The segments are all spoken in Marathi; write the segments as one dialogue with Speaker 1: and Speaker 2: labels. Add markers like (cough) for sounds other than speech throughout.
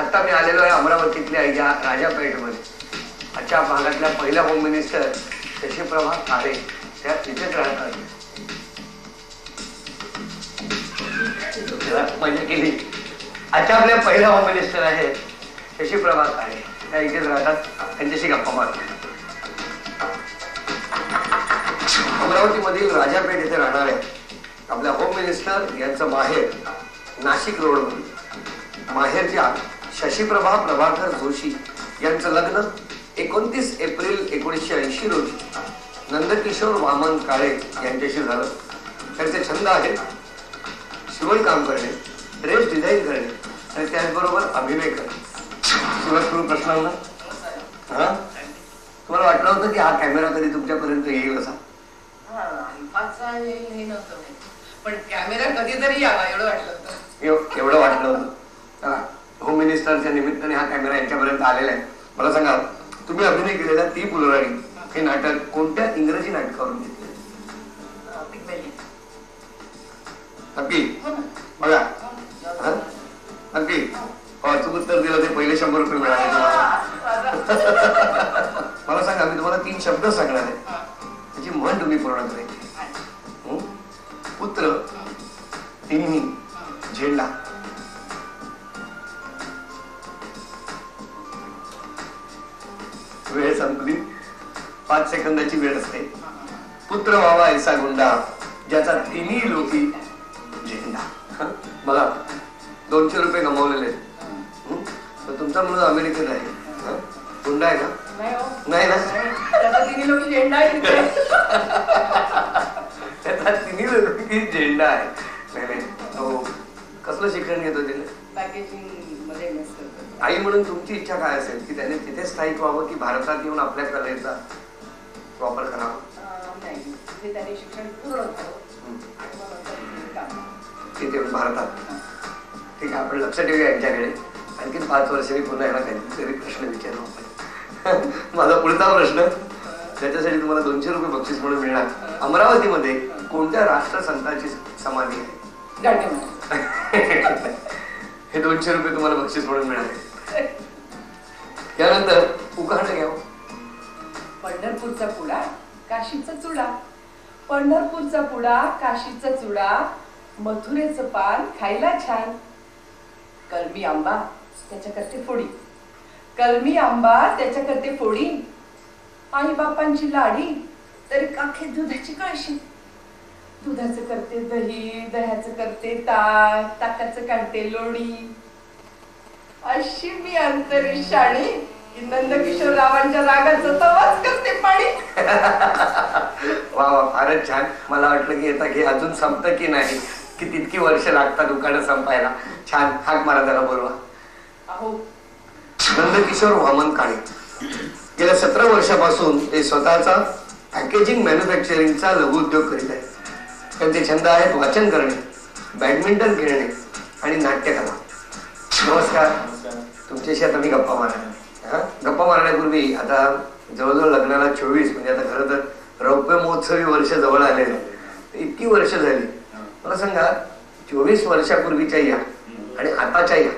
Speaker 1: आता मी आलेलो आहे अमरावतीतल्या या राजापेठमध्ये. आजच्या भागातल्या पहिल्या होम मिनिस्टर शशीप्रभा काळे त्या तिथेच राहतात मजा केली. आजच्या आपल्या पहिल्या होम मिनिस्टर आहेत शशीप्रभा काळे. त्या इथेच राहतात. त्यांच्याशी गप्पा मारतात अमरावतीमधील राजापेठ येथे राहणार आहे. आपल्या होम मिनिस्टर यांचं माहेर नाशिक रोड माहेरच्या शशीप्रभा प्रभाकर जोशी यांचं लग्न एकोणतीस एप्रिल एकोणीसशे ऐंशी रोजी नंदकिशोर वामन काळे यांच्याशी झालं. त्यांचे छंद आहेत शिवण काम करणे ड्रेस डिझाईन करणे आणि त्याचबरोबर अभिनय करणे. सुरुवात प्रश्न हा? तुम्हाला वाटलं होतं की हा कॅमेरा कधी तुमच्यापर्यंत येईल असा.
Speaker 2: पण कॅमेरा कधीतरी यावा एवढं वाटलं होतं.
Speaker 1: एव- एवढं वाटलं होतं. हा, मिनिस्टरच्या निमित्ताने हा कॅमेरा यांच्यापर्यंत आलेला आहे. मला सांगा तुम्ही अभिनय केलेला ती फुलराणी हे नाटक कोणत्या इंग्रजी नाटकावरून घेतले
Speaker 2: हा.
Speaker 1: नक्की?
Speaker 2: हो?
Speaker 1: बघा.
Speaker 2: हो,
Speaker 1: हा? नक्की? हो. अचूक उत्तर दिलं ते पहिले शंभर रुपये मिळाले. मला सांगा मी तुम्हाला तीन शब्द सांगणार आहे.
Speaker 2: हा.
Speaker 1: त्याची म्हण तुम्ही पूर्ण करायची हं? पुत्र तिन्ही झेंडा. पाच सेकंदाची वेळ असते पुत्र व्हावा ऐसा गुंडा ज्याचा तिन्ही लोकी झेंडा हं? बघा दोनशे रुपये. हं? तर तुमचा मुलगा अमेरिकेत आहे हं? गुंडा आहे का
Speaker 2: नाही हो.
Speaker 1: नाही ना.
Speaker 2: त्याचा तिन्ही लोक झेंडा आहे तिथे. (laughs)
Speaker 1: त्याचा तिन्ही लोकी झेंडा आहे नाही नाही तो कसलं शिक्षण घेतो
Speaker 2: करतो.
Speaker 1: आई म्हणून तुमची इच्छा काय असेल की त्याने तिथे स्थायिक व्हावं की भारतात येऊन आपल्या कलेचा वापर करावा
Speaker 2: नाही त्याने शिक्षण पूर्ण करावं तिथे
Speaker 1: भारतात. ठीक आहे आपण लक्ष ठेवूया यांच्याकडे. आणखीन पाच वर्षांनी पुन्हा यांना काहीतरी प्रश्न विचारू आपण. (laughs) माझा पुढचा प्रश्न त्याच्यासाठी तुम्हाला दोनशे रुपये बक्षीस म्हणून मिळणार. अमरावतीमध्ये कोणत्या राष्ट्रसंताची समाधी आहे? (laughs) हे दोनशे रुपये तुम्हाला बक्षीस म्हणून मिळाले त्यानंतर उखाणं घ्यावं हो.
Speaker 2: पंढरपूरचा पुडा काशीचा चुडा. पंढरपूरचा पुडा काशीचा चुडा मथुरेचं पान खायला छान. कलमी आंबा त्याच्या करते फोडी. कलमी आंबा त्याच्या करते फोडी. आई बापांची लाडी तरी काखे दुधाची कळशी. दुधाचं करते दही दह्याचं करते ताक ताकाचं काढते लोणी. अशी मी अंतरिक्षाणी की नंदकिशोर रावांच्या रागाचं तवाच करते पाणी. (laughs)
Speaker 1: वा वा फारच छान. मला वाटलं की येता की अजून संपतं की नाही की तितकी वर्ष लागतात दुकानं संपायला. छान हाक मारा त्याला बोलवा.
Speaker 2: अहो.
Speaker 1: नंदकिशोर वामन काळे. गेल्या सतरा वर्षापासून ते स्वतःचा पॅकेजिंग मॅन्युफॅक्चरिंगचा लघुउद्योग करीत आहेत. त्यांचे छंद आहेत वाचन करणे बॅडमिंटन खेळणे आणि नाट्यकला. नमस्कार. तुमच्याशी आता मी गप्पा मारणार मारण्यापूर्वी आता जवळजवळ लग्नाला चोवीस म्हणजे आता खरं तर रौप्य महोत्सवी वर्ष जवळ आलेले. तर इतकी वर्ष झाली. मला सांगा चोवीस वर्षापूर्वीच्या या आणि आताच्या या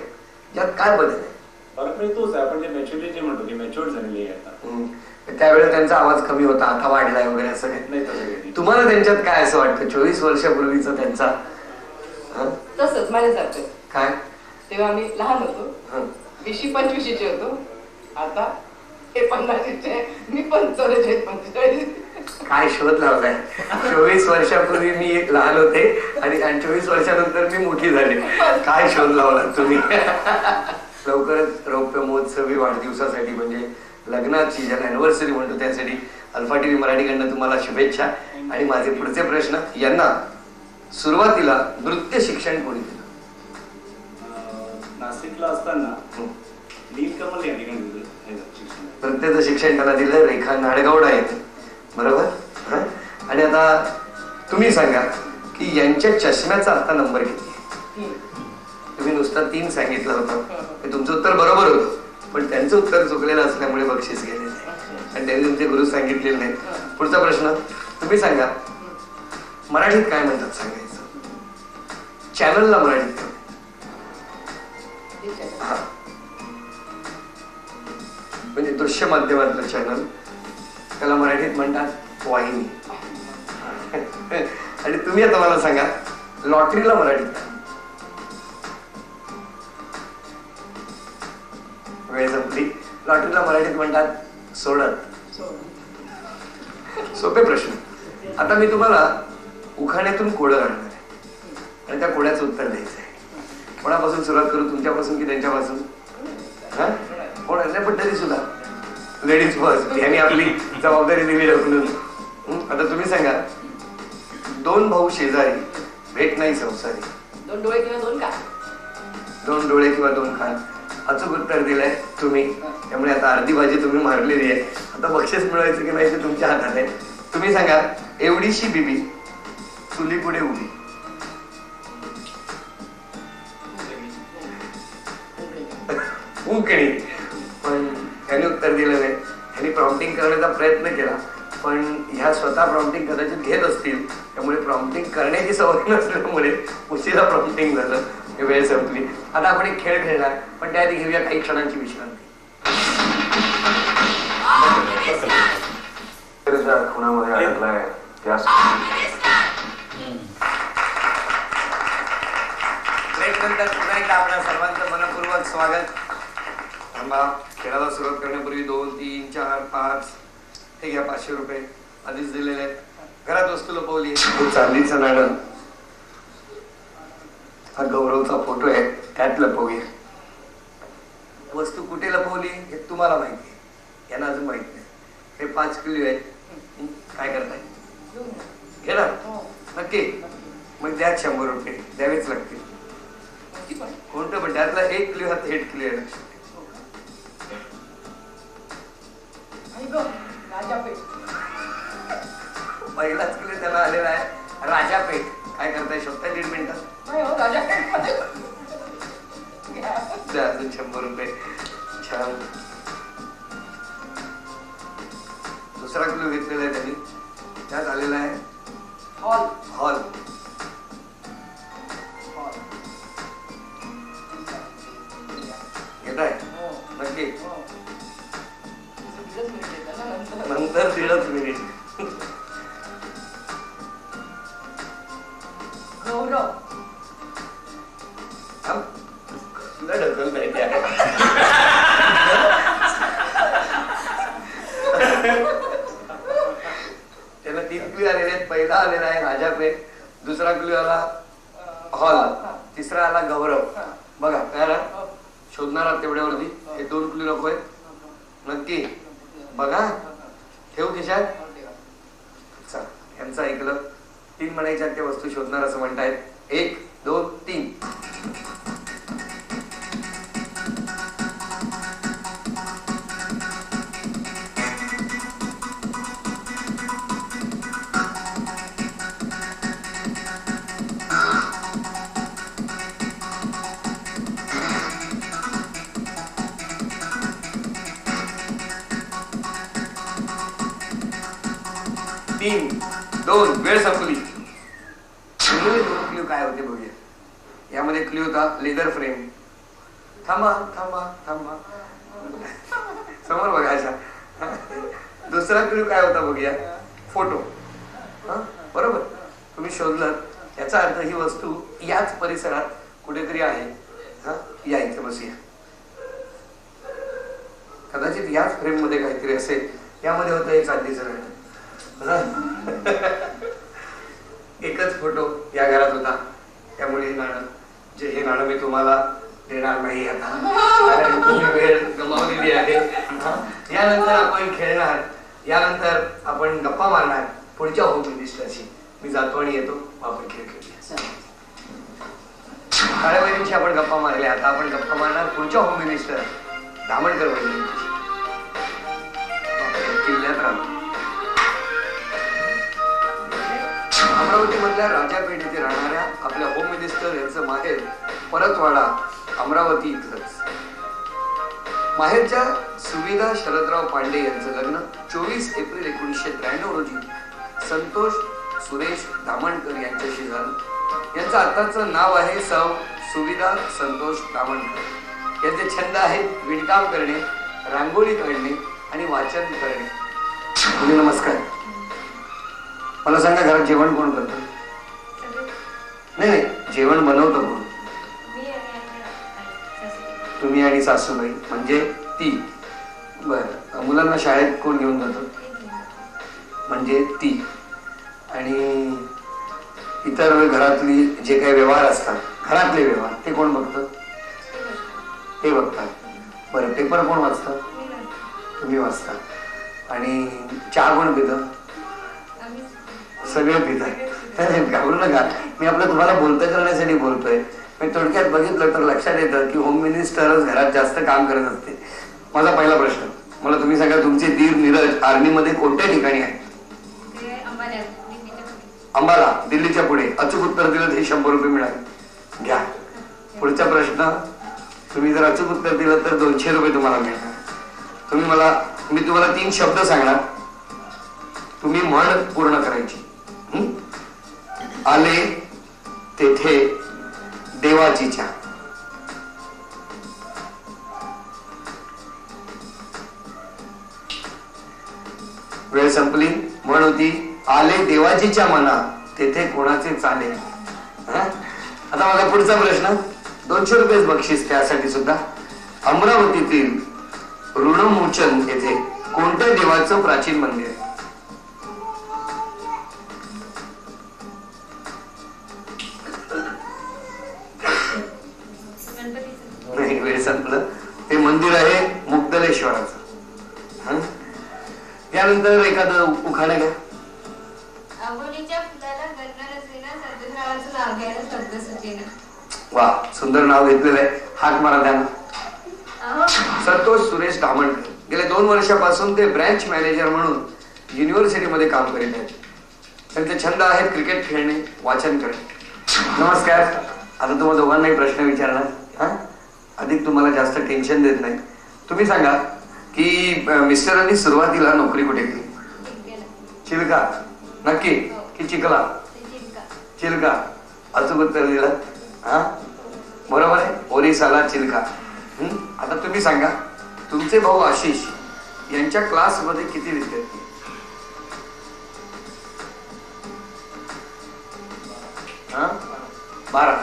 Speaker 1: यात काय बदल आहे?
Speaker 3: फरक तोच आहे. आपण जे मॅच्युरिटी मॅच्युअर म्हणतो की मॅच्युअर झालेली आहे आता.
Speaker 1: हम्म. त्यावेळेला त्यांचा आवाज कमी होता आता वाढलाय वगैरे असं काही.
Speaker 3: नाही.
Speaker 1: तुम्हाला त्यांच्यात काय असं वाटतं? चोवीस वर्षापूर्वीचा त्यांचा?
Speaker 2: तसंच माझ्यासारखं
Speaker 1: काय?
Speaker 2: तेव्हा आम्ही लहान होतो. वीशी पंचवीशीचे होतो. आता हे पन्नाशीचे मी पंचावन्नचे पंचेचाळीस.
Speaker 1: काय शोध लावलाय? चोवीस वर्षापूर्वी मी एक लहान होते आणि आणि चोवीस वर्षानंतर मी मोठी झाली. काय शोध लावला तुम्ही? लवकरच रौप्य महोत्सवी वाढदिवसासाठी म्हणजे लग्नाची ज्याला अॅनिव्हर्सरी म्हणतो त्यासाठी अल्फा टीव्ही मराठीकडनं तुम्हाला शुभेच्छा. आणि माझे पुढचे प्रश्न यांना सुरुवातीला नृत्य शिक्षण कोणी दिलं?
Speaker 3: नाशिकला असताना
Speaker 1: हं.
Speaker 3: नीलकमल या ठिकाणी
Speaker 1: नृत्याचं शिक्षण त्यांना दिलं रेखा नाडगौडा येते. बरोबर? हं? आणि आता तुम्ही सांगा की यांच्या चष्म्याचा आता नंबर किती? तुम्ही नुसतं तीन सांगितलं होतं. तुमचं उत्तर बरोबर होतं. पण त्यांचं उत्तर चुकलेलं असल्यामुळे बक्षीस गेलेलं आहे आणि त्यांनी तुमचे गुरु सांगितलेले नाही पुढचा प्रश्न तुम्ही सांगा मराठीत काय म्हणतात सांगायचं? चॅनलला मराठीत? हा. म्हणजे दृश्य माध्यमातलं चॅनल त्याला मराठीत म्हणतात वाहिनी. (laughs) आणि तुम्ही आता मला सांगा लॉटरीला मराठीत वेळ संपली. लॉटरीला मराठीत म्हणतात सोडत. सोपे प्रश्न. आता मी तुम्हाला उखाण्यातून कोडं काढणार आहे. आणि त्या कोड्याचं उत्तर द्यायचं आहे. कोणापासून सुरुवात करू? तुमच्यापासून की त्यांच्यापासून? हा? कोण नाही पण तरी सुद्धा लेडीज फर्स्ट यांनी आपली जबाबदारी दिली ढकलून? आता तुम्ही सांगा. दोन भाऊ शेजारी भेट नाही संसारी.
Speaker 2: दोन डोळे किंवा दोन का
Speaker 1: दोन डोळे किंवा दोन कान. अचूक उत्तर दिलंय तुम्ही. त्यामुळे आता अर्धी भाजी तुम्ही मारलेली आहे. आता बक्षीस मिळवायचं की नाही ते तुमच्या हातात आहे. तुम्ही सांगा एवढीशी बिबी चुली पुढे उभी. उंकणी त्यांनी उत्तर दिलं नाही. त्यांनी प्रॉम्प्टिंग करण्याचा प्रयत्न केला. पण ह्या स्वतः प्रॉम्प्टिंग कदाचित घेत असतील. त्यामुळे प्रॉम्प्टिंग करण्याची सवय (laughs) नसल्यामुळे उशिरा प्रॉम्प्टिंग झालं. ही वेळ संपली. आता आपण एक खेळ खेळणार. पण त्याआधी घेऊया काही क्षणांची विश्रांती.
Speaker 4: खुणामध्ये अडकलाय.
Speaker 1: ब्रेक नंतर पुन्हा एकदा आपल्या सर्वांचं मनपूर्वक स्वागत. थांबा. खेळाला सुरुवात करण्यापूर्वी दोन तीन चार पाच हे घ्या पाचशे रुपये आधीच दिलेले आहेत. घरात वस्तू लपवली तो चांदीचं नाणं हा गौरवचा फोटो आहे. त्यात लपवूया. वस्तू कुठे लपवली हे तुम्हाला माहिती आहे. यांना अजून माहीत नाही. हे पाच किलो आहेत. हं? काय करताय? घेणार? नक्की? मग द्या शंभर रुपये. द्यावेच लागतील. कोणतं पण. त्यातला एक किलो हा थेट किलो आहे.
Speaker 2: राजापेठ.
Speaker 1: पहिलाच किलो त्याला आलेला आहे. राजापेठ. काय करताय? शकता दीड मिनिटात
Speaker 2: नाही हो राजापेठमध्ये.
Speaker 1: द्या अजून शंभर रुपये. छान. दुसरा किलो घेतलेला आहे त्यांनी. त्यात आलेला आहे
Speaker 2: हॉल
Speaker 1: हॉल ढकल नाही द्या त्याला तीन आलेले आहेत. पहिला आलेला आहे दुसरा क्लिओ आला हॉल. तिसरा आला गौरव. बघा काय. शोधणार तेवढ्यावरती. हे दोन नको आहेत. नक्की. बघा. ठेवू खिशात यांचं ऐकलं. तीन म्हणायच्या त्या वस्तू शोधणार असं म्हणतायत. एक दोन तीन. तीन दोन वेळ संपली. दोन क्ल्यू काय होते बघूया. यामध्ये क्ल्यू होता लेदर फ्रेम थांबा थांबा थांबा. समोर बघायचा दुसरा क्ल्यू काय होता बघूया. फोटो. बरोबर. तुम्ही शोधलं. याचा अर्थ ही वस्तू याच परिसरात कुठेतरी आहे. हा? या इथे बसूया. कदाचित याच फ्रेममध्ये काहीतरी असेल. यामध्ये होतं एक चांदीचं एकच फोटो या घरात होता. त्यामुळे हे नाणं जे हे नाणं मी तुम्हाला देणार नाही आता. तुम्ही वेळ गमावलेली आहे. यानंतर आपण खेळणार. यानंतर आपण गप्पा मारणार. पुढच्या होम मिनिस्टरशी मी जातो आणि येतो. आपण खेळ खेळूया. आपण गप्पा मारल्या. आता आपण गप्पा मारणार पुढच्या होम मिनिस्टर दामणकर बहिणी. अमरावतीमधल्या राजापेठ येथे राहणाऱ्या आपल्या होम मिनिस्टर यांचं माहेर परतवाडा अमरावती इथलंच माहेरच्या सुविधा शरदराव पांडे यांचं लग्न चोवीस एप्रिल एकोणीसशे त्र्याण्णव रोजी संतोष सुरेश दामणकर यांच्याशी झालं. यांचं आताचं नाव आहे सौ सुविधा संतोष दामणकर. यांचे छंद आहेत विणकाम करणे रांगोळी काढणे आणि वाचन करणे. नमस्कार. मला सांगा घरात जेवण कोण करतं? नाही नाही जेवण बनवतो कोण? तुम्ही आणि सासूबाई म्हणजे ती. बर मुलांना शाळेत कोण घेऊन जातं? म्हणजे ती. आणि इतर घरातली जे काही व्यवहार असतात घरातले व्यवहार ते कोण बघतं? ते बघतात. बरं पेपर कोण वाचतं? तुम्ही वाचता. आणि चहा कोण पितं? सगळे पितात घाबरू नका. मी आपलं तुम्हाला बोलतं करण्यासाठी बोलतोय. मी थोडक्यात बघितलं तर लक्षात येतं की होम मिनिस्टरच घरात जास्त काम करत असते. माझा पहिला प्रश्न. मला तुम्ही सांगा तुमचे दीर नीरज आर्मीमध्ये कोणत्या ठिकाणी आहे? अंबाला दिल्लीच्या पुढे. अचूक उत्तर दिलं तर हे शंभर रुपये मिळाले. घ्या. पुढचा प्रश्न. तुम्ही जर अचूक उत्तर दिलं तर दोनशे रुपये तुम्हाला मिळणार. तुम्ही मला मी तुम्हाला तीन शब्द सांगणार. तुम्ही म्हण पूर्ण करायची? आले तेथे देवाजीच्या. वेळ संपली. म्हण होती आले देवाजीच्या मना तेथे कोणाचे चाले? आता माझा पुढचा प्रश्न दोनशे रुपये बक्षीस त्यासाठी सुद्धा. अमरावतीतील ऋणमोचन येथे कोणत्या देवाचं प्राचीन मंदिर? आहे त्यानंतर एखादं उखाणं घ्या वा सुंदर नाव घेतलेलं आहे. हाक मारा त्यांना. संतोष सुरेश धामणकर गेल्या दोन वर्षापासून ते ब्रँच मॅनेजर म्हणून युनिव्हर्सिटीमध्ये काम करीत आहेत. त्यांचे छंद आहेत क्रिकेट खेळणे वाचन करणे. नमस्कार. आता तुम्हाला दोघांनाही प्रश्न विचारणार. अधिक तुम्हाला जास्त टेन्शन देत नाही. तुम्ही सांगा की मिस्टरांनी सुरुवातीला नोकरी कुठे केली? चिलका. नक्की? की चिखला? चिलका. अचूक उत्तर दिलं. हा? बरोबर आहे? ओरिसाला चिलका. आता तुम्ही सांगा तुमचे भाऊ आशिष यांच्या क्लासमध्ये किती विद्यार्थी? हा? बारा.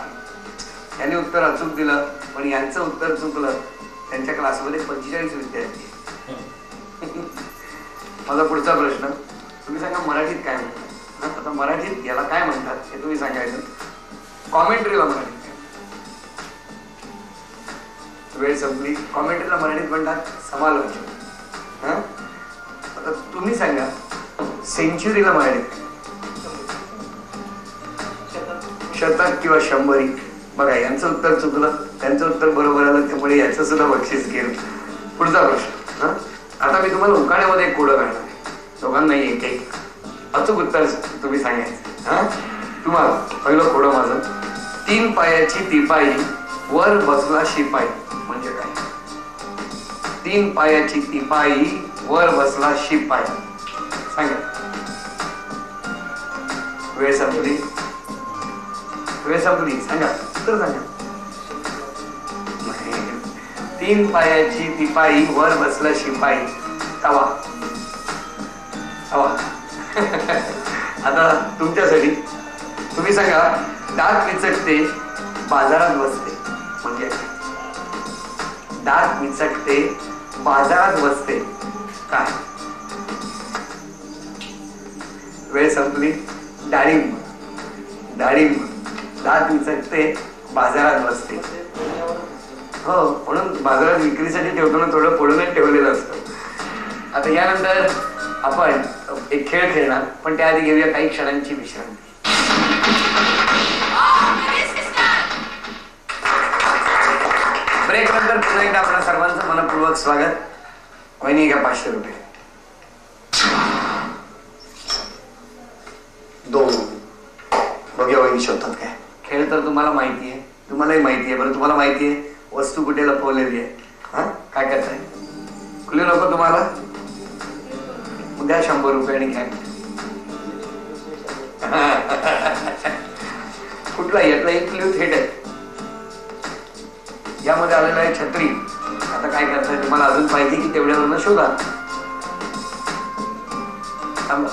Speaker 1: यांनी उत्तर अचूक दिलं पण यांचं उत्तर चुकलं. त्यांच्या क्लासमध्ये पंचेचाळीस विद्यार्थी. माझा पुढचा प्रश्न तुम्ही सांगा मराठीत काय म्हणतात आता मराठीत याला काय म्हणतात हे तुम्ही सांगायचं कॉमेंट्रीला मराठीत वेळ संपली. कॉमेंट्रीला मराठीत म्हणतात समालोचन. हा? आता तुम्ही सांगा सेंच्युरीला मराठीत शतक किंवा शंभरी. बघा यांचं उत्तर चुकलं. त्यांचं उत्तर बरोबर आलं त्यामुळे याचं सुद्धा बक्षीस केलं पुढचा प्रश्न. आता मी तुम्हाला उकाड्यामध्ये एक कोडं काढणार आहे. दोघांनाही एक एक. अचूक उत्तर तुम्ही सांगायचं. हा? तुम्हाला पहिलं कोडं माझं. तीन पायाची तिपाई वर बसला शिपाई. म्हणजे काय? तीन पायाची तिपाई वर बसला शिपाई. सांगा. वेळ संपली? वेळ संपली. सांगा. उत्तर सांगा. तीन पायाची तिपाई वर बसला शिपाई. तवा. तवा. (laughs) आता तुमच्यासाठी. तुम्ही सांगा दात विचकते बाजारात बसते. म्हणजे? दात विचकते बाजारात बसते. काय? वेळ संपली. डाळिंब. डाळिंब. दात विचकते बाजारात बसते. हो म्हणून बाजारात विक्रीसाठी ठेवताना थोडं पडूनच ठेवलेलं असतं. आता यानंतर आपण एक खेळ खेळणार पण त्याआधी घेऊया काही क्षणांची विश्रांती. ब्रेक नंतर पुन्हा एकदा आपल्या सर्वांचं मनपूर्वक स्वागत. वहिनी घ्या पाचशे रुपये. दोन. बघ्या वहिनी शोधतात काय. खेळ तर तुम्हाला माहिती आहे. तुम्हालाही माहिती आहे बरं तुम्हाला माहिती आहे. वस्तू कुठे लपवलेली आहे? हा? काय करताय? खुले नको तुम्हाला. उद्या शंभर रुपये आणि काय (laughs) कुठला यातला एक क्ल्यू थेट आहे. यामध्ये आलेला आहे छत्री. आता काय करताय तुम्हाला अजून पाहिजे की तेवढ्यावर शोधा. थांबा.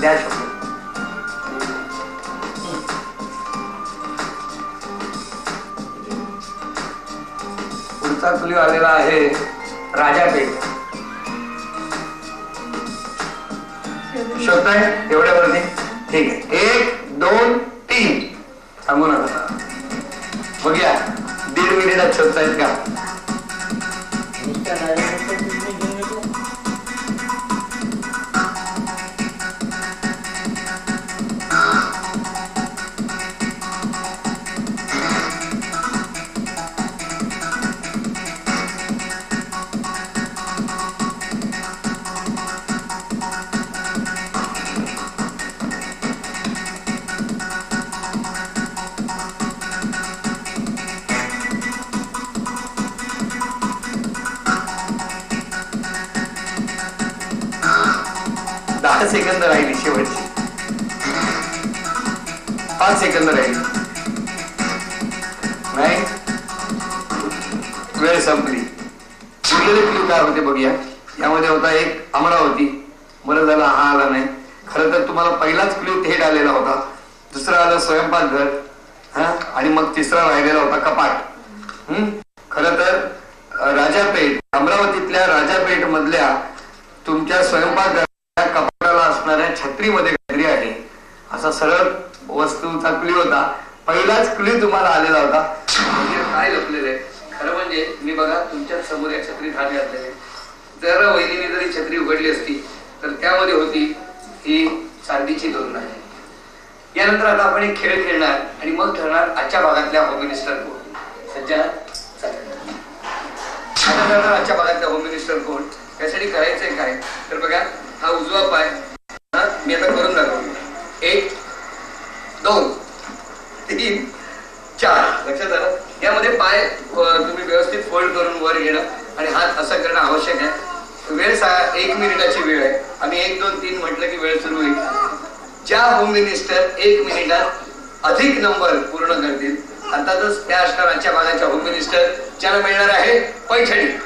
Speaker 1: द्या शोध पुढचा आलेला आहे राजापेठ शोधताय एवढ्यावरती ठीक आहे. एक दोन तीन. थांबू नका. बघूया. दीड मिनिटात शोधतायत का? पाच सेकंद राहील. नाही वेळ संपली. उरलेले क्लू काय होते बघूया. यामध्ये होता एक अमरावती. बरं झालं हा आला नाही. खरं तर तुम्हाला पहिलाच क्लू थेट आलेला होता. दुसरा आला स्वयंपाकघर हा? आणि मग तिसरा राहिलेला होता कपाट. हम्म? खरं तर राजापेठ अमरावतीतल्या राजापेठ मधल्या तुमच्या स्वयंपाकघराच्या कपाटाला असणाऱ्या छत्रीमध्ये काहीतरी आहे. असा सरळ वस्तूचा क्ली होता. पहिलाच क्ली तुम्हाला आलेला होता. म्हणजे काय लपलेलं आहे? खरं म्हणजे मी बघा तुमच्यासमोर या छत्री हात घातलेले जर वहिनीने जरी छत्री उघडली असती तर त्यामध्ये होती ही चांदीची दोन आहे यानंतर आता आपण एक खेळ खेळणार आणि मग ठरणार आजच्या भागातल्या होम मिनिस्टर कोण? सज्जा चालेल. आता ठरणार आजच्या भागातल्या होम मिनिस्टर कोण? त्यासाठी करायचंय काय? तर बघा हा उजवा पाय. मी आता करून दाखवतो. एक दोन. तीन. चार. लक्षात आलं यामध्ये पाय तुम्ही व्यवस्थित फोल्ड करून वर घेणं आणि हात असं करणं आवश्यक आहे. वेळ सा- एक मिनिटाची वेळ आहे. आम्ही एक दोन तीन म्हटलं की वेळ सुरू होईल. ज्या होम मिनिस्टर एक मिनिटात अधिक नंबर पूर्ण करतील अर्थातच त्या असणार आजच्या भागाच्या होम मिनिस्टर ज्याला मिळणार आहे पैठणी.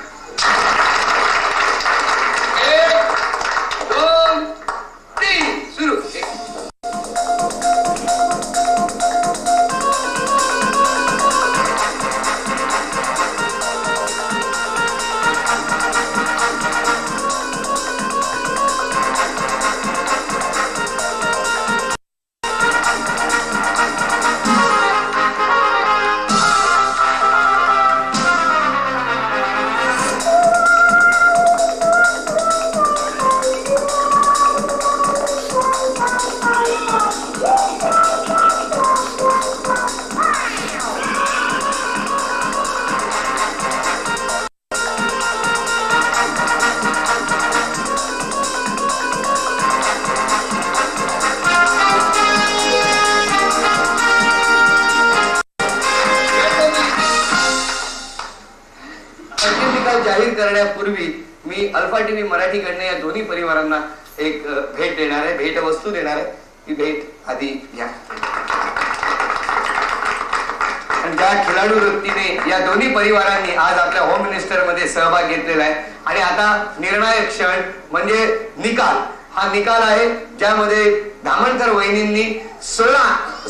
Speaker 1: त्या खेळाडू वृत्तीने या दोन्ही परिवारांनी आज आपल्या होम मिनिस्टरमध्ये सहभाग घेतलेला आहे. आणि आता निर्णायक क्षण म्हणजे निकाल. हा निकाल आहे ज्यामध्ये धामणकर वहिनींनी सोळा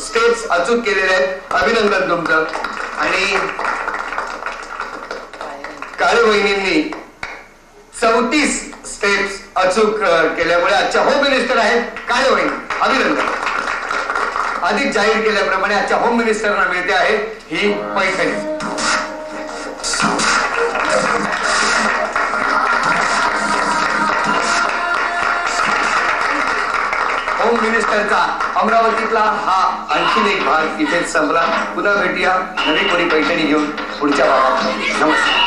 Speaker 1: स्टेप्स अचूक केलेले आहेत. अभिनंदन तुमचं. आणि काळे वहिनींनी चौतीस स्टेप्स अचूक केल्यामुळे आजच्या होम मिनिस्टर आहेत काळे वहिनी. अभिनंदन. अधिक जाहीर केल्याप्रमाणे आजच्या होम मिनिस्टरना मिळते आहे ही पैठणी. होम मिनिस्टरचा अमरावतीतला हा आणखीन एक भाग इथेच संपला. पुन्हा भेटूया. नवी कोणी पैठणी घेऊन पुढच्या भागात.
Speaker 3: नमस्कार.